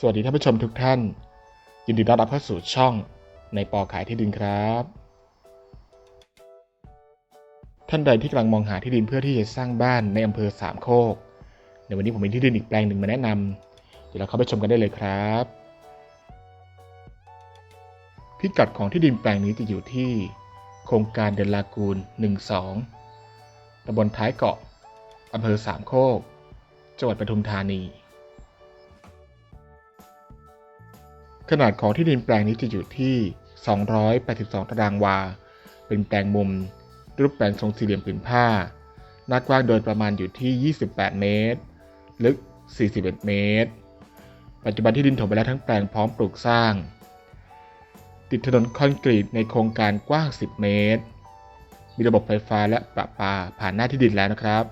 สวัสดีท่านผู้ชมทุกท่าน ยินดีต้อนรับเข้าสู่ช่องในปอขายที่ดินครับ ท่านใดที่กำลังมองหาที่ดินเพื่อที่จะสร้างบ้านในอำเภอสามโคก ในวันนี้ผมมีที่ดินอีกแปลงหนึ่งมาแนะนำเดี๋ยวเราเข้าไปชมกันได้เลยครับ พิกัดของที่ดินแปลงนี้จะอยู่ที่ โครงการเดนลากูล 12ตำบลท้ายเกาะอำเภอสามโคก จังหวัดปทุมธานี ขนาดของที่ดินแปลงนี้จะอยู่ที่ 282 ตารางวา เป็นแปลงมุม รูปแปลงทรงสี่เหลี่ยมผืนผ้า หน้ากว้างโดยประมาณอยู่ที่ 28 เมตร ลึก 41 เมตร ปัจจุบันที่ดินถมไปแล้วทั้งแปลงพร้อมปลูกสร้าง ติดถนนคอนกรีตในโครงการกว้าง 10 เมตร มีระบบไฟฟ้าและประปาผ่านหน้าที่ดินแล้วนะครับ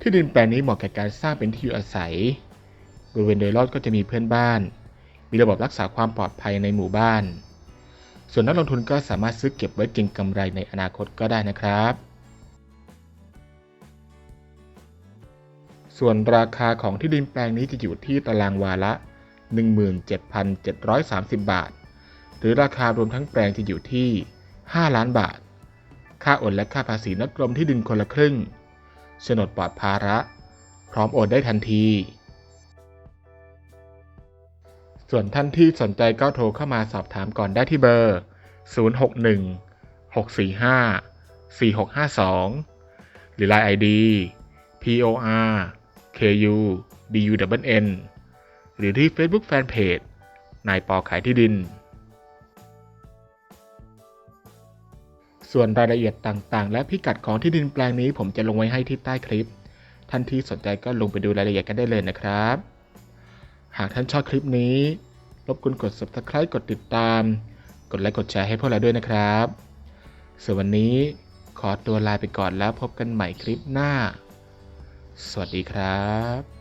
ที่ดินแปลงนี้เหมาะแก่การสร้างเป็นที่อยู่อาศัย บริเวณโดยรอบก็จะมีเพื่อนบ้าน มีระบบรักษาความปลอดภัยในหมู่บ้าน ส่วนนักลงทุนก็สามารถซื้อเก็บไว้เก็งกำไรในอนาคตก็ได้นะครับ ส่วนราคาของที่ดินแปลงนี้จะอยู่ที่ตารางวาละ 17,730 บาท หรือราคารวมทั้งแปลงจะอยู่ที่ 5 ล้านบาท ค่าโอนและค่าภาษีนักกรมที่ดินคนละครึ่งโฉนดปลอดภาระ พร้อมโอนได้ทันที ส่วนท่านที่สนใจก็โทรเข้ามาสอบถามก่อนได้ที่เบอร์ 061 645 4652 หรือ Line ID POR KU DUNN หรือที่ Facebook Fanpage นายปอขายที่ดิน ส่วนรายละเอียดต่างๆ และพิกัดของที่ดินแปลงนี้ผมจะลงไว้ให้ที่ใต้คลิป ท่านที่สนใจก็ลงไปดูรายละเอียดกันได้เลยนะครับ หากท่านชอบคลิปนี้ รบกวนกด subscribe กดติดตาม กดไลค์กดแชร์ให้พวกเราด้วยนะครับ ส่วนวันนี้ขอตัวลาไปก่อนแล้วพบกันใหม่คลิปหน้า สวัสดีครับ